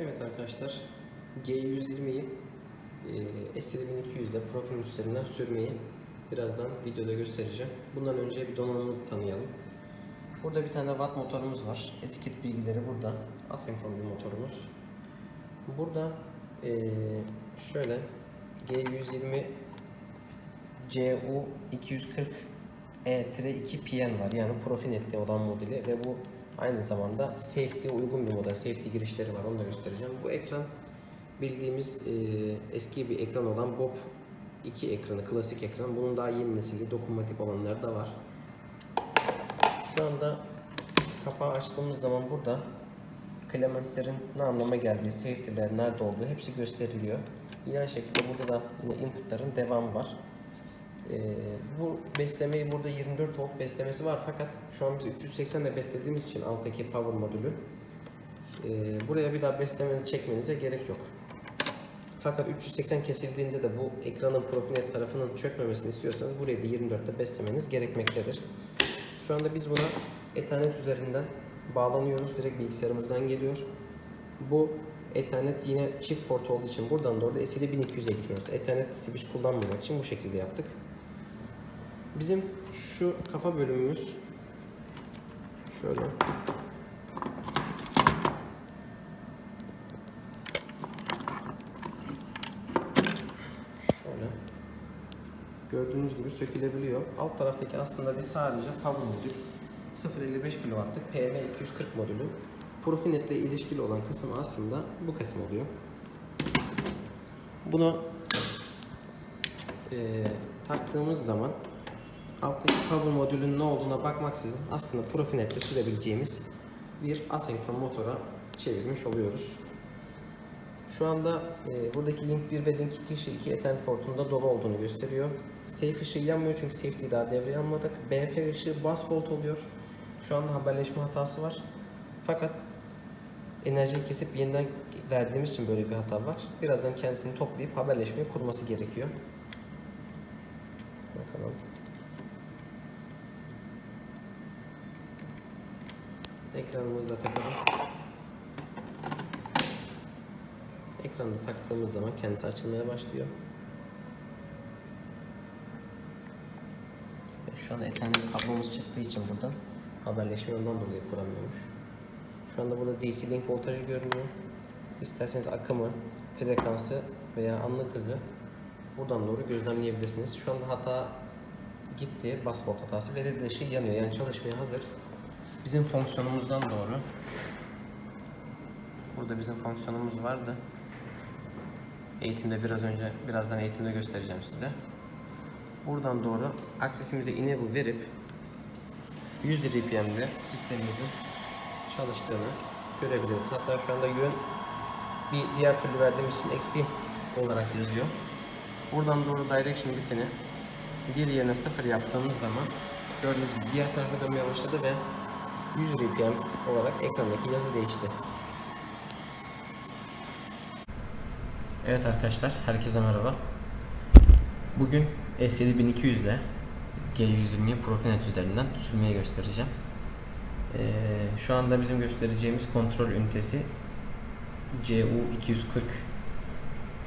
Evet arkadaşlar G120'yi e, S7200 ile profil üstlerinden sürmeyi birazdan videoda göstereceğim. Bundan önce bir donanımımızı tanıyalım. Burada bir tane watt motorumuz var. Etiket bilgileri burada. Asenkron bir motorumuz. Burada e, şöyle G120 CU240 E-2 PN var. Yani profinetli olan modeli ve bu aynı zamanda safety'ye uygun bir model. Safety girişleri var. Onu da göstereceğim. Bu ekran bildiğimiz e, eski bir ekran olan Bob 2 ekranı, klasik ekran. Bunun daha yeni nesili dokunmatik olanları da var. Şu anda kapağı açtığımız zaman burada Clemens'lerin ne anlama geldiği, safety'ler nerede olduğu hepsi gösteriliyor. Yine aynı şekilde burada da yine inputların devamı var. Ee, bu beslemeyi burada 24 volt beslemesi var fakat şu an biz 380 de beslediğimiz için alttaki power modülü e, buraya bir daha beslemenizi çekmenize gerek yok. Fakat 380 kesildiğinde de bu ekranın profinet tarafının çökmemesini istiyorsanız burayı da 24'te beslemeniz gerekmektedir. Şu anda biz buna Ethernet üzerinden bağlanıyoruz. Direkt bilgisayarımızdan geliyor. Bu Ethernet yine çift port olduğu için buradan da orada SL 1200 ekliyoruz. Ethernet switch kullanmamak için bu şekilde yaptık. Bizim şu kafa bölümümüz şöyle gördüğünüz gibi sökülebiliyor. Alt taraftaki aslında bir sadece power modül 0.55 kW'lık PM240 modülü. Profinet ile ilişkili olan kısım aslında bu kısım oluyor. Bunu e, taktığımız zaman alttaki power modülün ne olduğuna bakmaksızın aslında Profinet'te sürebileceğimiz bir asenkron motora çevirmiş oluyoruz. Şu anda e, buradaki link 1 ve link 2 ışığı iki Ethernet portunda dolu olduğunu gösteriyor. Safe ışığı yanmıyor çünkü safety daha devreye almadık. BF ışığı bus volt oluyor. Şu anda haberleşme hatası var. Fakat enerjiyi kesip yeniden verdiğimiz için böyle bir hata var. Birazdan kendisini toplayıp haberleşmeyi kurması gerekiyor. Bakalım. Ekranımızı da takalım. Ekranı da taktığımız zaman kendisi açılmaya başlıyor. Ve şu an Ethernet kablomuz çıktığı için buradan haberleşme ondan dolayı kuramıyormuş. Şu anda burada DC link voltajı görünüyor. İsterseniz akımı, frekansı veya anlık hızı buradan doğru gözlemleyebilirsiniz. Şu anda hata gitti, bas volt hatası ve led ışığı yanıyor. Yani çalışmaya hazır. Bizim fonksiyonumuzdan doğru. Burada bizim fonksiyonumuz vardı. Eğitimde biraz önce, birazdan eğitimde göstereceğim size. Buradan doğru aksesimize enable verip 100 RPM'de sistemimizin çalıştığını görebiliriz. Hatta şu anda yön bir diğer türlü verdiğimiz için eksi olarak yazıyor. Buradan doğru direction bitini bir yerine sıfır yaptığımız zaman gördüğünüz gibi diğer tarafa dönmeye başladı ve 100 RPM olarak ekrandaki yazı değişti. Evet arkadaşlar, herkese merhaba. Bugün S7200 ile G120'yi Profinet üzerinden sürmeyi göstereceğim. Ee, şu anda bizim göstereceğimiz kontrol ünitesi CU240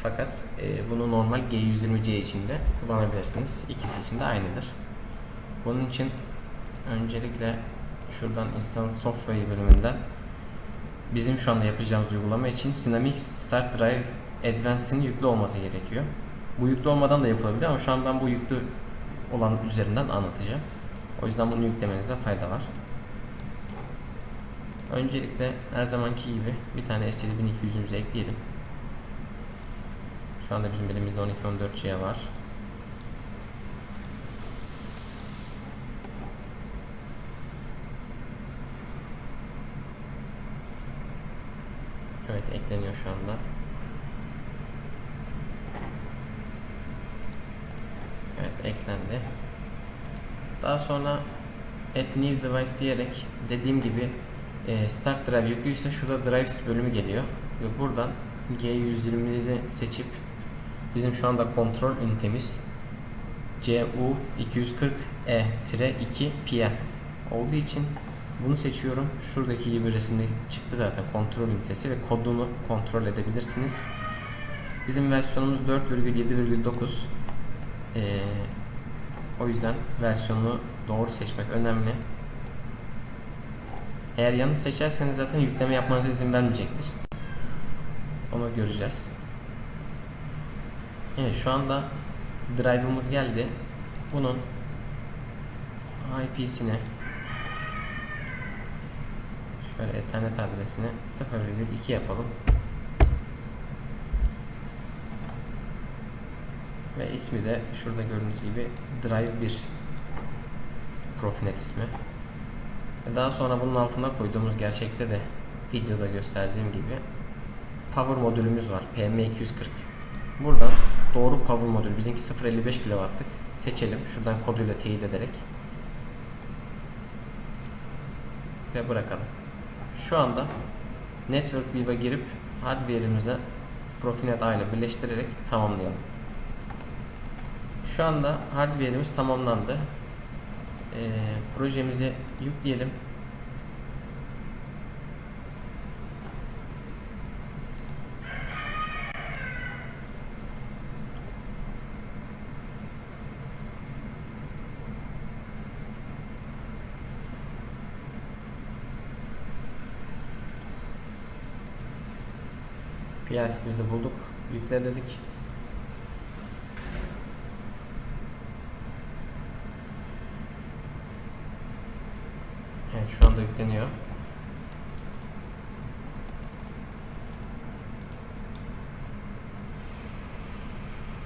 fakat e, bunu normal G120C için de kullanabilirsiniz. İkisi için de aynıdır. Bunun için öncelikle şuradan Instant Software bölümünden bizim şu anda yapacağımız uygulama için Dynamics Start Drive Advanced'in yüklü olması gerekiyor. Bu yüklü olmadan da yapılabilir ama şu an ben bu yüklü olan üzerinden anlatacağım. O yüzden bunu yüklemenizde fayda var. Öncelikle her zamanki gibi bir tane S7200'ümüzü ekleyelim. Şu anda bizim elimizde 1214C var. Evet ekleniyor şu anda. Evet eklendi. Daha sonra add new device diyerek dediğim gibi e, start drive yüklüyse şurada drives bölümü geliyor ve buradan G120'mizi seçip bizim şu anda kontrol ünitemiz CU240E-2 PM olduğu için Bunu seçiyorum. Şuradaki gibi resimde çıktı zaten kontrol ünitesi ve kodunu kontrol edebilirsiniz. Bizim versiyonumuz 4,7,9. Ee, o yüzden versiyonunu doğru seçmek önemli. Eğer yanlış seçerseniz zaten yükleme yapmanıza izin vermeyecektir. Onu göreceğiz. Evet şu anda drive'ımız geldi. Bunun IP'sine şöyle ethernet adresini 0,2 yapalım. Ve ismi de şurada gördüğünüz gibi Drive 1 Profinet ismi. Daha sonra bunun altına koyduğumuz gerçekte de videoda gösterdiğim gibi power modülümüz var. PM240. Buradan doğru power modül bizimki 0.55 kW'lık seçelim. Şuradan koduyla teyit ederek ve bırakalım. Şu anda Network View'a girip hardware'imize Profinet A ile birleştirerek tamamlayalım. Şu anda hardware'imiz tamamlandı. Ee, projemizi yükleyelim. PLC'mizi bulduk. Yükle dedik. Evet şu anda yükleniyor.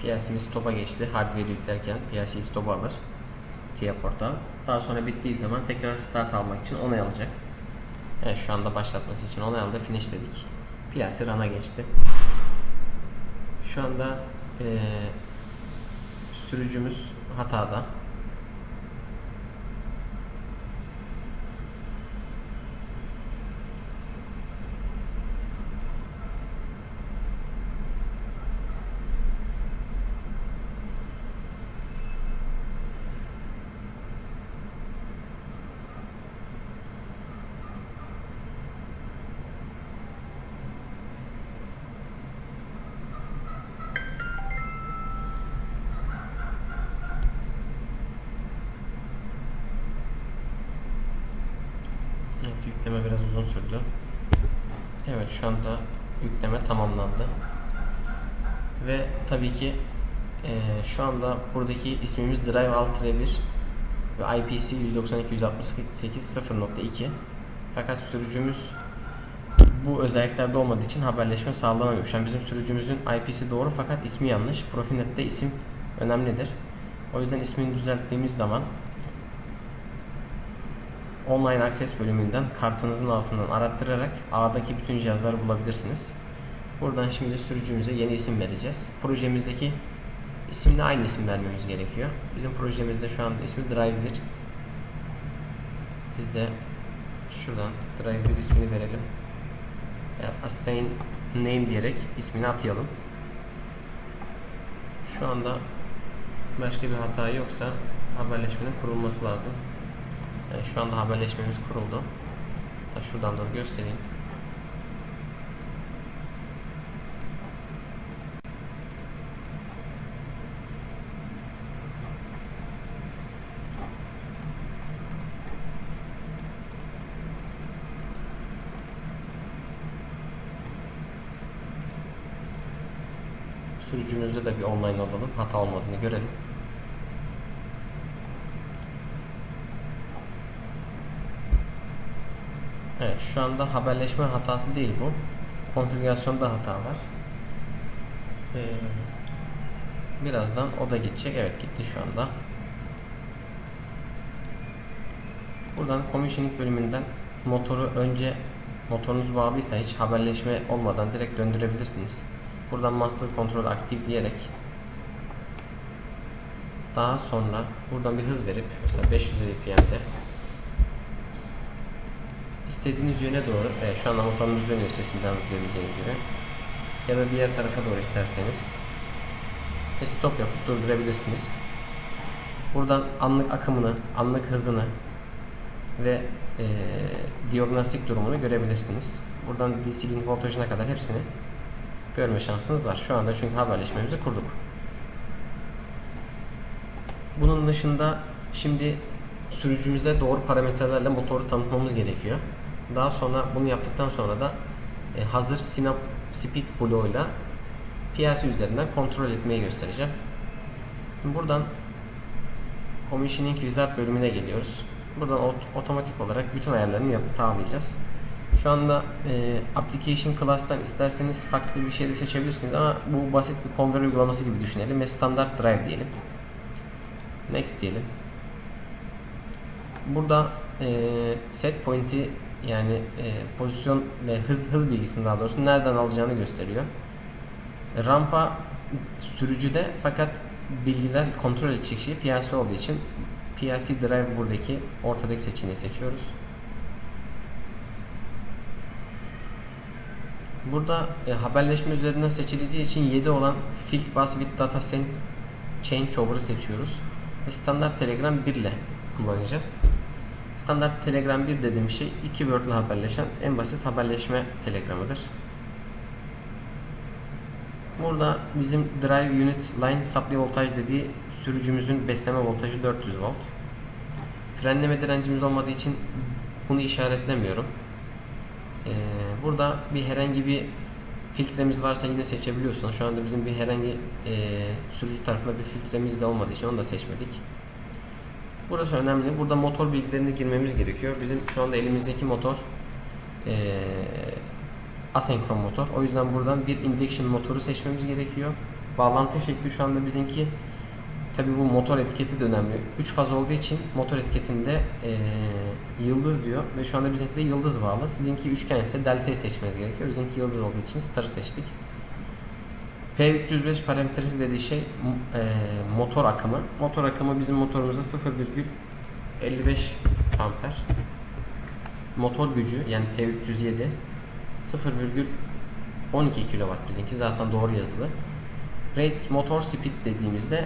PLC'miz stop'a geçti. Hardware yüklerken PLC stop'u alır. TIA portal. Daha sonra bittiği zaman tekrar start almak için onay alacak. Evet şu anda başlatması için onay aldı. Finish dedik. PLC run'a geçti. Şu anda eee sürücümüz hatada. Evet, yükleme biraz uzun sürdü. Evet şu anda yükleme tamamlandı. Ve tabii ki eee, şu anda buradaki ismimiz Drive Alt 1 ve IPC 192.168.0.2 fakat sürücümüz bu özelliklerde olmadığı için haberleşme sağlanamıyor. An bizim sürücümüzün IP'si doğru fakat ismi yanlış. Profinet'te isim önemlidir. O yüzden ismini düzelttiğimiz zaman Online Access bölümünden kartınızın altından arattırarak ağdaki bütün cihazları bulabilirsiniz. Buradan şimdi sürücümüze yeni isim vereceğiz. Projemizdeki isimle aynı isim vermemiz gerekiyor. Bizim projemizde şu anda ismi Drive 1. Biz de şuradan Drive 1 ismini verelim. Yani assign name diyerek ismini atayalım. Şu anda başka bir hata yoksa haberleşmenin kurulması lazım. Yani şu anda haberleşmemiz kuruldu. Hatta şuradan da göstereyim. Sürücümüzde de bir online olalım. Hata olmadığını görelim. Evet şu anda haberleşme hatası değil bu. Konfigürasyonda hata var. Ee, birazdan o da gidecek. Evet gitti şu anda. Buradan commissioning bölümünden motoru önce motorunuz bağlıysa hiç haberleşme olmadan direkt döndürebilirsiniz. Buradan master control aktif diyerek daha sonra buradan bir hız verip mesela 500 RPM'de istediğiniz yöne doğru, evet, şu anda motorumuz dönüyor sesinden duyabileceğiniz gibi. Ya da diğer tarafa doğru isterseniz ve stop yapıp durdurabilirsiniz. Buradan anlık akımını, anlık hızını ve e, diagnostik durumunu görebilirsiniz. Buradan DC voltajına kadar hepsini görme şansınız var. Şu anda çünkü haberleşmemizi kurduk. Bunun dışında şimdi sürücümüze doğru parametrelerle motoru tanıtmamız gerekiyor. Daha sonra bunu yaptıktan sonra da e, hazır Synap Speed bloğuyla PLC üzerinden kontrol etmeyi göstereceğim. Buradan Commissioning Wizard bölümüne geliyoruz. Buradan ot- otomatik olarak bütün ayarlarını yap- sağlayacağız. Şu anda e, Application Class'tan isterseniz farklı bir şey de seçebilirsiniz ama bu basit bir conver uygulaması gibi düşünelim ve Standard Drive diyelim. Next diyelim. Burada set point'i yani e, pozisyon ve hız hız bilgisini daha doğrusu nereden alacağını gösteriyor. Rampa sürücüde fakat bilgiler kontrol edecek şey PLC olduğu için PLC Drive buradaki ortadaki seçeneği seçiyoruz. Burada e, haberleşme üzerinden seçileceği için 7 olan Field Bus with Data Changeover'ı seçiyoruz. Ve standart Telegram 1 ile kullanacağız. Standart Telegram 1 dediğim şey iki Word ile haberleşen en basit haberleşme telegramıdır. Burada bizim Drive Unit Line Supply Voltage dediği sürücümüzün besleme voltajı 400 volt. Frenleme direncimiz olmadığı için bunu işaretlemiyorum. Ee, burada bir herhangi bir filtremiz varsa yine seçebiliyorsunuz. Şu anda bizim bir herhangi e, sürücü tarafında bir filtremiz de olmadığı için onu da seçmedik. Burası önemli. Burada motor bilgilerini girmemiz gerekiyor. Bizim şu anda elimizdeki motor e, asenkron motor. O yüzden buradan bir induction motoru seçmemiz gerekiyor. Bağlantı şekli şu anda bizimki Tabi bu motor etiketi de önemli. 3 faz olduğu için motor etiketinde e, yıldız diyor ve şu anda bizimki de yıldız bağlı. Sizinki üçgen ise delta'yı seçmeniz gerekiyor. Bizimki yıldız olduğu için star'ı seçtik. P305 parametresi dediği şey e, motor akımı. Motor akımı bizim motorumuzda 0,55 amper. Motor gücü yani P307 0,12 kW bizimki zaten doğru yazılı. Rate motor speed dediğimizde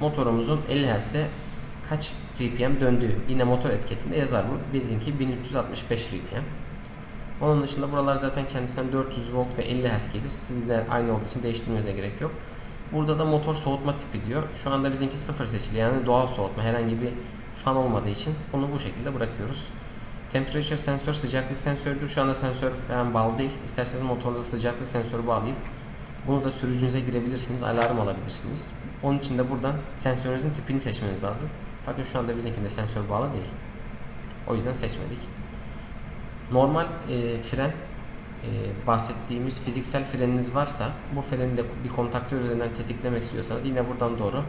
motorumuzun 50 Hz'de kaç RPM döndüğü. Yine motor etiketinde yazar bu. Bizimki 1365 RPM. Onun dışında buralar zaten kendisinden 400 volt ve 50 Hz gelir. Sizin aynı olduğu için değiştirmenize gerek yok. Burada da motor soğutma tipi diyor. Şu anda bizimki sıfır seçili yani doğal soğutma. Herhangi bir fan olmadığı için bunu bu şekilde bırakıyoruz. Temperature sensör sıcaklık sensörüdür. Şu anda sensör falan bağlı değil. İsterseniz motorunuza sıcaklık sensörü bağlayıp bunu da sürücünüze girebilirsiniz. Alarm alabilirsiniz. Onun için de buradan sensörünüzün tipini seçmeniz lazım. Fakat şu anda bizimkinde sensör bağlı değil. O yüzden seçmedik. Normal e, fren e, bahsettiğimiz fiziksel freniniz varsa bu freni de bir kontaktör üzerinden tetiklemek istiyorsanız yine buradan doğru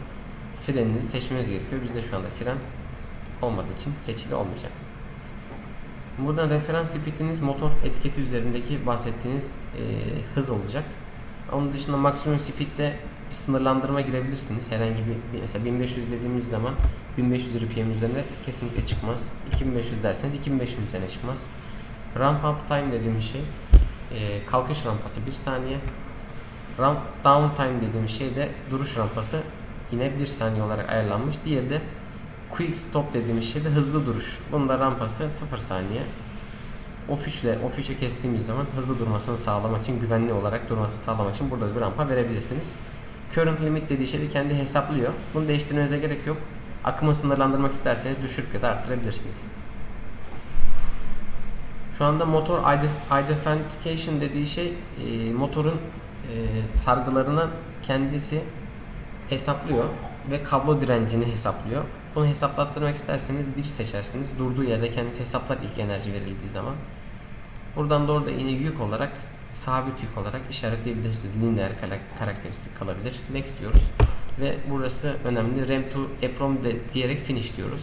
freninizi seçmeniz gerekiyor. Bizde şu anda fren olmadığı için seçili olmayacak. Buradan referans speediniz motor etiketi üzerindeki bahsettiğiniz e, hız olacak. Onun dışında maksimum speed'de bir sınırlandırma girebilirsiniz. Herhangi bir mesela 1500 dediğimiz zaman 1500 RPM üzerine kesinlikle çıkmaz. 2500 derseniz 2500 üzerine çıkmaz. Ramp up time dediğimiz şey e, kalkış rampası 1 saniye. Ramp down time dediğimiz şey de duruş rampası yine 1 saniye olarak ayarlanmış. Diğeri de quick stop dediğimiz şey de hızlı duruş. Bunun da rampası 0 saniye. Off ile off kestiğimiz zaman hızlı durmasını sağlamak için, güvenli olarak durmasını sağlamak için burada bir rampa verebilirsiniz. Current limit dediği şeyi de kendi hesaplıyor. Bunu değiştirmenize gerek yok. Akımı sınırlandırmak isterseniz düşürüp ya da arttırabilirsiniz. Şu anda motor identification dediği şey e, motorun e, sargılarını kendisi hesaplıyor ve kablo direncini hesaplıyor. Bunu hesaplattırmak isterseniz bir seçersiniz. Durduğu yerde kendisi hesaplar ilk enerji verildiği zaman. Buradan doğru da yine yük olarak sabit yük olarak işaretleyebilirsiniz. Lineer karakteristik kalabilir. Next diyoruz. Ve burası önemli. RAM to EPROM de diyerek finish diyoruz.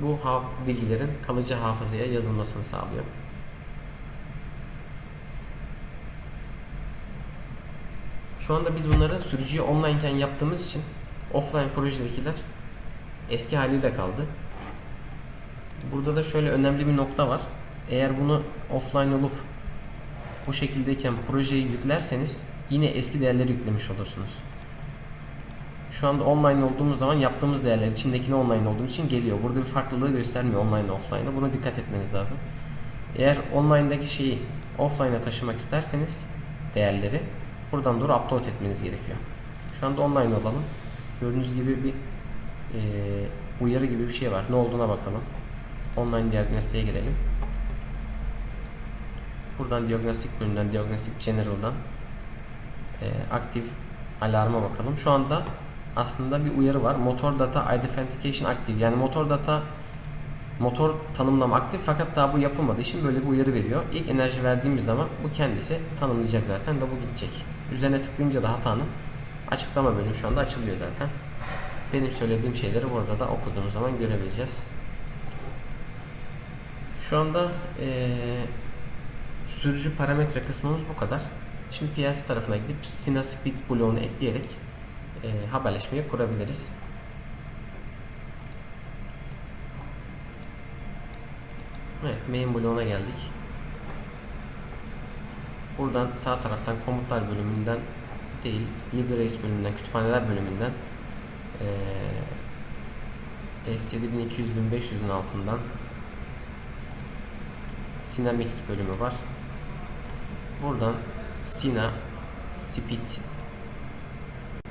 Bu bilgilerin kalıcı hafızaya yazılmasını sağlıyor. Şu anda biz bunları sürücüye online iken yaptığımız için offline projedekiler eski haliyle kaldı. Burada da şöyle önemli bir nokta var. Eğer bunu offline olup bu şekildeyken projeyi yüklerseniz yine eski değerleri yüklemiş olursunuz. Şu anda online olduğumuz zaman yaptığımız değerler içindekine online olduğum için geliyor. Burada bir farklılığı göstermiyor online offline'a. Buna dikkat etmeniz lazım. Eğer online'daki şeyi offline'a taşımak isterseniz değerleri buradan doğru upload etmeniz gerekiyor. Şu anda online olalım. Gördüğünüz gibi bir eee, uyarı gibi bir şey var. Ne olduğuna bakalım. Online diagnostiğe girelim. Buradan diagnostik bölümünden, diagnostik general'dan eee, aktif alarma bakalım. Şu anda aslında bir uyarı var. Motor data identification aktif. Yani motor data motor tanımlama aktif fakat daha bu yapılmadığı için böyle bir uyarı veriyor. İlk enerji verdiğimiz zaman bu kendisi tanımlayacak zaten ve bu gidecek. Üzerine tıklayınca da hatanın açıklama bölümü şu anda açılıyor zaten. Benim söylediğim şeyleri burada da okuduğumuz zaman görebileceğiz. Şu anda eee, sürücü parametre kısmımız bu kadar. Şimdi PLC tarafına gidip Sina Speed bloğunu ekleyerek eee, haberleşmeyi kurabiliriz. Evet, main bloğuna geldik. Buradan sağ taraftan komutlar bölümünden değil, LibreAce bölümünden, kütüphaneler bölümünden eee S7200-1500'ün altından Synamics bölümü var. Buradan Sina Speed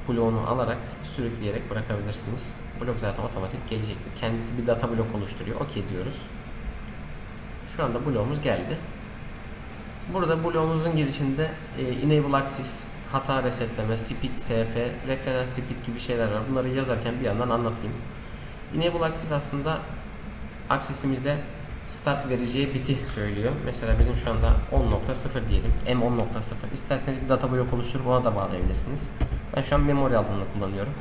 bloğunu alarak sürükleyerek bırakabilirsiniz. Blok zaten otomatik gelecektir. Kendisi bir data blok oluşturuyor. OK diyoruz. Şu anda bloğumuz geldi. Burada bloğumuzun girişinde e, Enable Access, hata resetleme, speed SP, referans speed gibi şeyler var. Bunları yazarken bir yandan anlatayım. Enable Access aslında aksesimize start vereceği biti söylüyor. Mesela bizim şu anda 10.0 diyelim. M10.0. İsterseniz bir data blok oluşturup ona da bağlayabilirsiniz. Ben şu an memory alanını kullanıyorum.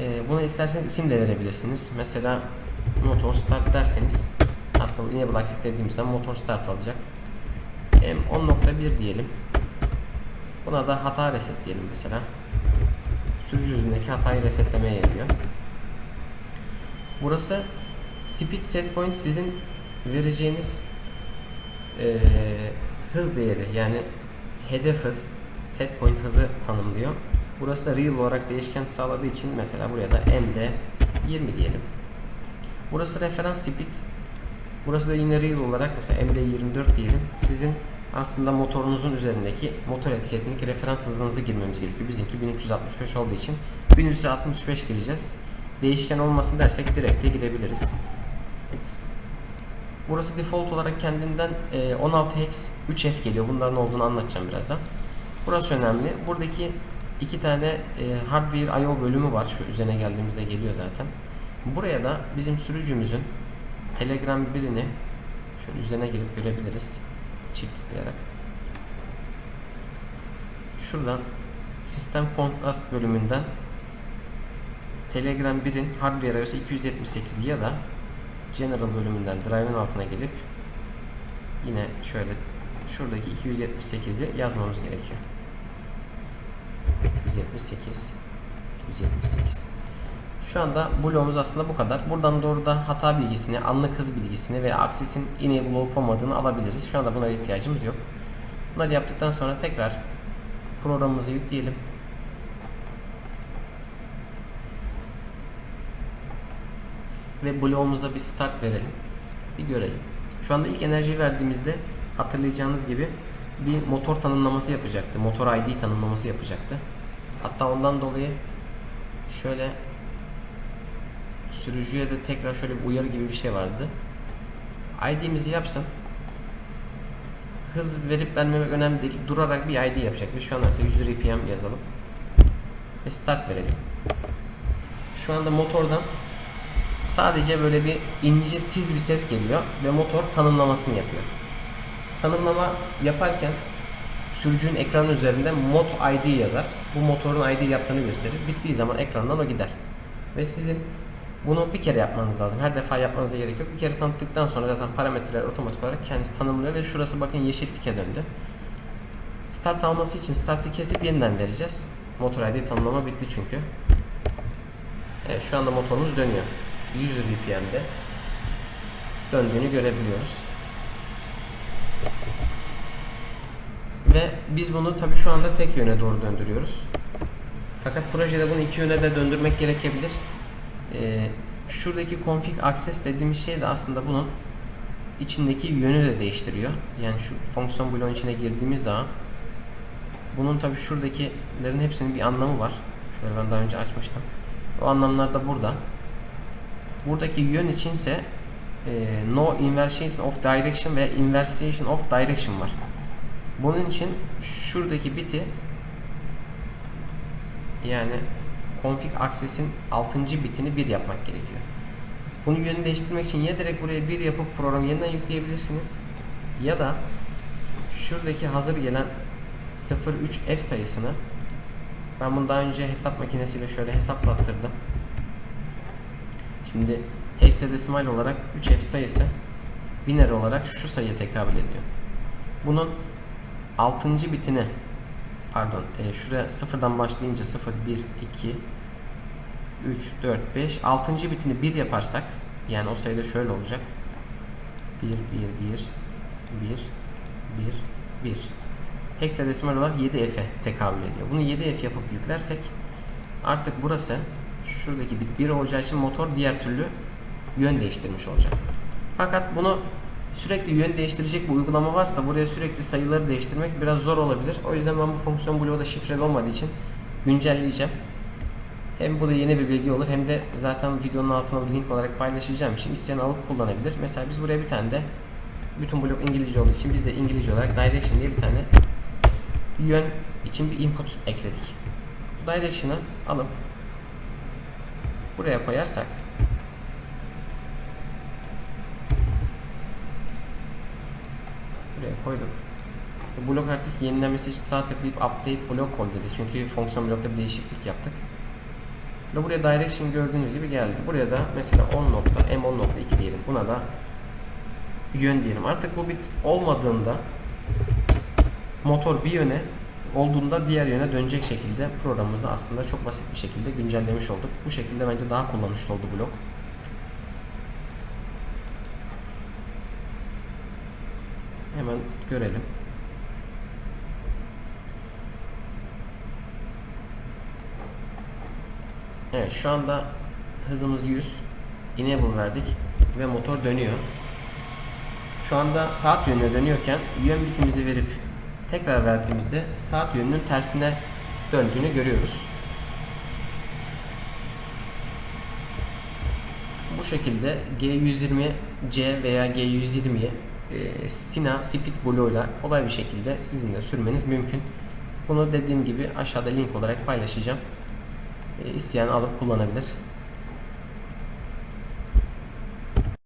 Ee, buna isterseniz isim de verebilirsiniz. Mesela motor start derseniz aslında enable access dediğimizden motor start alacak. M10.1 diyelim. Buna da hata reset diyelim mesela. Sürücü yüzündeki hatayı resetlemeye yarıyor. Burası speed set point sizin vereceğiniz eee, hız değeri yani hedef hız set point hızı tanımlıyor. Burası da real olarak değişken sağladığı için mesela buraya da MD 20 diyelim. Burası referans speed. Burası da yine real olarak mesela MD 24 diyelim. Sizin aslında motorunuzun üzerindeki motor etiketindeki referans hızınızı girmemiz gerekiyor. Bizimki 1365 olduğu için 1365 gireceğiz. Değişken olmasın dersek direkt de girebiliriz. Burası default olarak kendinden e, 16 hex 3F geliyor. Bunların olduğunu anlatacağım birazdan. Burası önemli. Buradaki iki tane e, hardware I/O bölümü var. Şu üzerine geldiğimizde geliyor zaten. Buraya da bizim sürücümüzün Telegram birini şöyle üzerine gelip görebiliriz. Çift. Şuradan sistem kontrast bölümünden Telegram 1'in hardware iOS 278 ya da General bölümünden drive'ın altına gelip yine şöyle şuradaki 278'i yazmamız gerekiyor. 278 278 Şu anda bloğumuz aslında bu kadar. Buradan doğru da hata bilgisini, anlık hız bilgisini ve aksesin enable olup olmadığını alabiliriz. Şu anda buna ihtiyacımız yok. Bunları yaptıktan sonra tekrar programımızı yükleyelim. ve bloğumuza bir start verelim. Bir görelim. Şu anda ilk enerji verdiğimizde hatırlayacağınız gibi bir motor tanımlaması yapacaktı. Motor ID tanımlaması yapacaktı. Hatta ondan dolayı şöyle sürücüye de tekrar şöyle bir uyarı gibi bir şey vardı. ID'mizi yapsın. Hız verip vermemek önemli değil. Durarak bir ID yapacak. Biz şu anda mesela 100 RPM yazalım. Ve start verelim. Şu anda motordan sadece böyle bir ince tiz bir ses geliyor ve motor tanımlamasını yapıyor. Tanımlama yaparken sürücünün ekranı üzerinde mod ID yazar. Bu motorun ID yaptığını gösterir. Bittiği zaman ekrandan o gider. Ve sizin bunu bir kere yapmanız lazım. Her defa yapmanıza gerek yok. Bir kere tanıttıktan sonra zaten parametreler otomatik olarak kendisi tanımlıyor ve şurası bakın yeşil tike döndü. Start alması için startı kesip yeniden vereceğiz. Motor ID tanımlama bitti çünkü. Evet şu anda motorumuz dönüyor. 100 RPM'de döndüğünü görebiliyoruz. Ve biz bunu tabi şu anda tek yöne doğru döndürüyoruz. Fakat projede bunu iki yöne de döndürmek gerekebilir. Ee, şuradaki config access dediğimiz şey de aslında bunun içindeki yönü de değiştiriyor. Yani şu fonksiyon bloğun içine girdiğimiz zaman bunun tabi şuradakilerin hepsinin bir anlamı var. Şöyle ben daha önce açmıştım. O anlamlar da burada. Buradaki yön içinse e, no inversion of direction ve inversion of direction var. Bunun için şuradaki biti yani config access'in 6. bitini 1 yapmak gerekiyor. Bunu yönü değiştirmek için ya direkt buraya 1 yapıp programı yeniden yükleyebilirsiniz ya da şuradaki hazır gelen 03F sayısını ben bunu daha önce hesap makinesiyle şöyle hesaplattırdım. Şimdi hexadesimal olarak 3F sayısı binary olarak şu sayıya tekabül ediyor. Bunun 6. bitini pardon e, şuraya sıfırdan başlayınca 0 1 2 3 4 5 6. bitini 1 yaparsak yani o sayıda şöyle olacak 1 1 1 1 1 1 hexadesimal olarak 7F'e tekabül ediyor. Bunu 7F yapıp yüklersek artık burası şuradaki bit 1 olacağı için motor diğer türlü yön değiştirmiş olacak. Fakat bunu sürekli yön değiştirecek bir uygulama varsa buraya sürekli sayıları değiştirmek biraz zor olabilir. O yüzden ben bu fonksiyon bloğu da şifreli olmadığı için güncelleyeceğim. Hem bu da yeni bir bilgi olur hem de zaten videonun altına bir link olarak paylaşacağım için isteyen alıp kullanabilir. Mesela biz buraya bir tane de bütün blok İngilizce olduğu için biz de İngilizce olarak direction diye bir tane yön için bir input ekledik. Bu direction'ı alıp buraya koyarsak Bu blok artık yenilenmesi için sağ tıklayıp update blok call dedi. Çünkü fonksiyon blokta bir değişiklik yaptık. Ve buraya direction gördüğünüz gibi geldi. Buraya da mesela 10.m10.2 diyelim. Buna da yön diyelim. Artık bu bit olmadığında motor bir yöne olduğunda diğer yöne dönecek şekilde programımızı aslında çok basit bir şekilde güncellemiş olduk. Bu şekilde bence daha kullanışlı oldu blok. Hemen görelim. Evet şu anda hızımız 100. Enable verdik ve motor dönüyor. Şu anda saat yönüne dönüyorken yön bitimizi verip tekrar verdiğimizde saat yönünün tersine döndüğünü görüyoruz. Bu şekilde G120C veya G120'yi e, Sina Speed Blue ile kolay bir şekilde sizin de sürmeniz mümkün. Bunu dediğim gibi aşağıda link olarak paylaşacağım. E, isteyen alıp kullanabilir.